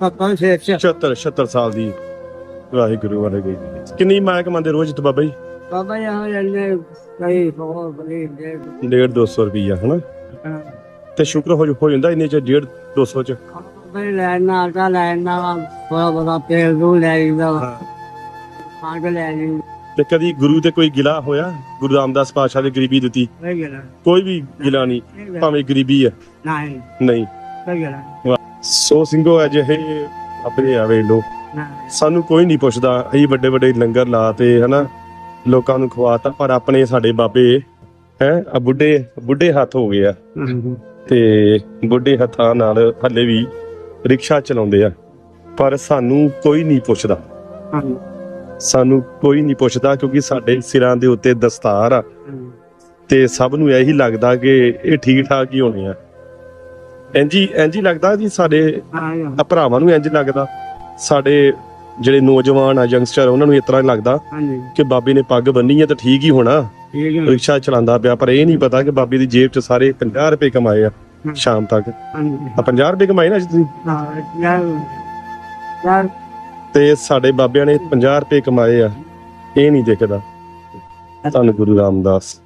ਆਪਾਂ ਸੇ 76 76 ਸਾਲ ਦੀ ਵਾਹਿਗੁਰੂ ਵਾਹਿਗੁਰੂ ਕਿੰਨੀ ਮਾਇਆ ਕਮਾਉਂਦੇ ਰੋਜ਼ ਤੇ ਬਾਬਾ ਜੀ? ਬਾਬਾ ਯਹਾਂ ਜੰਨੇ ਕਈ ਬਹੁਤ ਬੜੀ ਦੇ 1.5 200 ਰੁਪਈਆ ਹਨਾ? ਤੇ ਸ਼ੁਕਰ ਹੋ ਹੋ ਜਾਂਦਾ ਇੰਨੇ ਚ 1.5 200 ਚ? ਬਈ ਲੈਣਾ ਆਟਾ ਲੈਣਾ ਥੋੜਾ ਬੜਾ ਤੇਲ ਦੂ ਲੈ ਜਾਂਦਾ ਆ ਕੇ ਲੈ ਜੀ ਤੇ ਕਦੀ ਗੁਰੂ ਤੇ ਕੋਈ ਗਿਲਾ ਹੋਇਆ? ਗੁਰੂ ਰਾਮਦਾਸ ਪਾਤਸ਼ਾਹ ਨੇ ਗਰੀਬੀ ਦਿੱਤੀ? ਨਹੀਂ ਗਿਆ ਕੋਈ ਵੀ ਗਿਲਾ ਨਹੀਂ ਭਾਵੇਂ ਗਰੀਬੀ ਹੈ ਨਹੀਂ। ਨਹੀਂ। ਨਹੀਂ ਗਿਆ ਸੋ ਸਿੰਘੋ ਅਜਿਹੇ ਆਪਣੇ ਆਵੇ ਲੋ ਸਾਨੂੰ ਕੋਈ ਨਹੀਂ ਪੁੱਛਦਾ ਅਸੀਂ ਵੱਡੇ ਵੱਡੇ ਲੰਗਰ ਲਾਤੇ ਹਨਾ ਲੋਕਾਂ ਨੂੰ ਖਵਾਤਾ ਪਰ ਆਪਣੇ ਸਾਡੇ ਬਾਬੇ ਹੈ ਆ ਬੁੱਢੇ ਬੁੱਢੇ ਹੱਥ ਹੋ ਗਏ ਆ। ਤੇ ਬੁੱਢੇ ਹੱਥਾਂ ਨਾਲ ਹੱਲੇ ਵੀ ਰਿਕਸ਼ਾ ਚਲਾਉਂਦੇ ਆ। ਪਰ ਸਾਨੂੰ ਕੋਈ ਨਹੀਂ ਪੁੱਛਦਾ। ਸਾਨੂੰ ਕੋਈ ਨਹੀਂ ਪੁੱਛਦਾ ਕਿਉਂਕਿ ਸਾਡੇ ਸਿਰਾਂ ਦੇ ਉੱਤੇ ਦਸਤਾਰ ਆ। ਤੇ ਸਭ ਨੂੰ ਇਹੀ ਲੱਗਦਾ ਕਿ ਇਹ ਠੀਕ ਠਾਕ ਹੀ ਹੋਣੇ ਆ। ਇੰਜੀ ਇੰਜੀ ਲੱਗਦਾ ਜੀ ਸਾਡੇ ਆ ਭਰਾਵਾਂ ਨੂੰ ਇੰਜ ਲੱਗਦਾ। ਸਾਡੇ ਜਿਹੜੇ ਨੌਜਵਾਨ ਆ ਯੰਗਸਟਰ ਉਹਨਾਂ ਨੂੰ ਇਸ ਤਰ੍ਹਾਂ ਲੱਗਦਾ ਹਾਂਜੀ। ਕਿ ਬਾਬੇ ਨੇ ਪੱਗ ਬੰਨੀ ਹੈ ਤਾਂ ਠੀਕ ਹੀ ਹੋਣਾ। ਰਿਕਸ਼ਾ ਚਲਾਉਂਦਾ ਪਿਆ ਪਰ ਇਹ ਨਹੀਂ ਪਤਾ ਕਿ ਬਾਬੇ ਦੀ ਜੇਬ 'ਚ ਸਾਰੇ 50 ਰੁਪਏ ਕਮਾਏ ਆ ਸ਼ਾਮ ਤੱਕ। ਆ 50 ਰੁਪਏ ਕਮਾਏ ਨਾ ਅੱਜ ਤੁਸੀਂ? ਹਾਂ ਤੇ ਸਾਡੇ ਬਾਬਿਆਂ ਨੇ 50 ਰੁਪਏ ਕਮਾਏ ਆ। ਇਹ ਨਹੀਂ ਦਿਖਦਾ। ਧੰਨ ਗੁਰੂ ਰਾਮਦਾਸ।